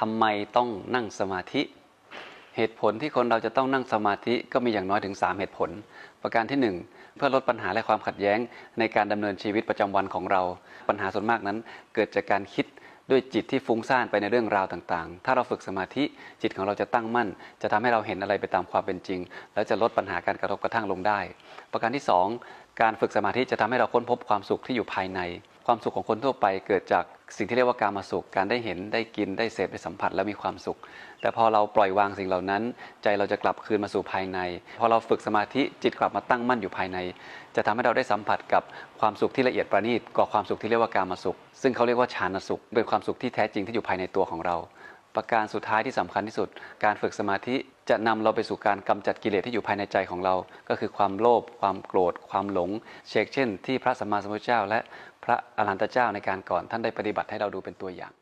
ทำไมต้องนั่งสมาธิ เหตุผลที่คนเราจะต้องนั่งสมาธิก็มีอย่างน้อยถึง 3 เหตุผล ประการที่ 1 เพื่อลดปัญหาและความขัดแย้งในการดำเนินชีวิตประจำวันของเรา ปัญหาส่วนมากนั้น เกิดจากการคิดด้วยจิตที่ฟุ้งซ่านไปในเรื่องราวต่างๆ ถ้าเราฝึกสมาธิจิตของเราจะตั้งมั่น จะทำให้เราเห็นอะไรไปตามความเป็นจริง แล้วจะลดปัญหาการกระทบกระทั่งลงได้ ประการที่ 2 การฝึกสมาธิจะทำให้เราค้นพบความสุขที่อยู่ภายใน ความสุขของคนทั่วไปเกิดจากสิ่งที่เรียกว่าการมาสุข การได้เห็นได้กินได้เสพได้สัมผัสแล้วมีความสุข แต่พอเราปล่อยวางสิ่งเหล่านั้น ใจเราจะกลับคืนมาสู่ภายใน พอเราฝึกสมาธิจิตกลับมาตั้งมั่นอยู่ภายใน จะทำให้เราได้สัมผัสกับความสุขที่ละเอียดประณีตกว่าความสุขที่เรียกว่าการมาสุข ซึ่งเขาเรียกว่าฌานสุขเป็นความสุขที่แท้จริงที่อยู่ภายในตัวของเรา ประการสุดท้ายที่สำคัญที่สุด การฝึกสมาธิจะนำเราไปสู่การกำจัดกิเลสที่อยู่ภายในใจของเรา ก็คือความโลภความโกรธ ความหลง เชกเช่น ที่พระสัมมาสัมพุทธเจ้า และพระอรหันตเจ้าในการก่อนท่านได้ปฏิบัติให้เราดูเป็นตัวอย่าง